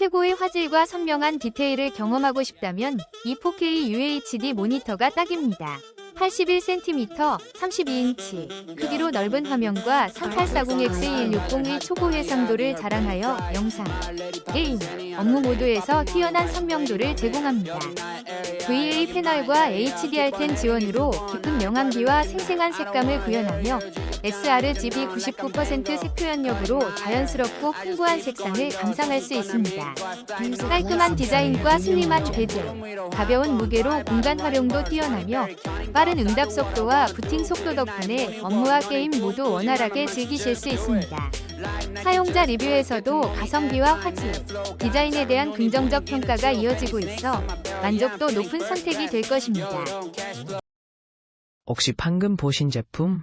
최고의 화질과 선명한 디테일을 경험하고 싶다면 이 4K UHD 모니터가 딱입니다. 81cm, 32인치, 크기로 넓은 화면과 3840X160의 초고 해상도를 자랑하여 영상, 게임, 업무 모드에서 뛰어난 선명도를 제공합니다. VA 패널과 HDR10 지원으로 깊은 명암비와 생생한 색감을 구현하며 sRGB 99% 색표현력으로 자연스럽고 풍부한 색상을 감상할 수 있습니다. 깔끔한 디자인과 슬림한 베젤, 가벼운 무게로 공간 활용도 뛰어나며 빠른 응답 속도와 부팅 속도 덕분에 업무와 게임 모두 원활하게 즐기실 수 있습니다. 사용자 리뷰에서도 가성비와 화질, 디자인에 대한 긍정적 평가가 이어지고 있어 만족도 높은 선택이 될 것입니다. 혹시 방금 보신 제품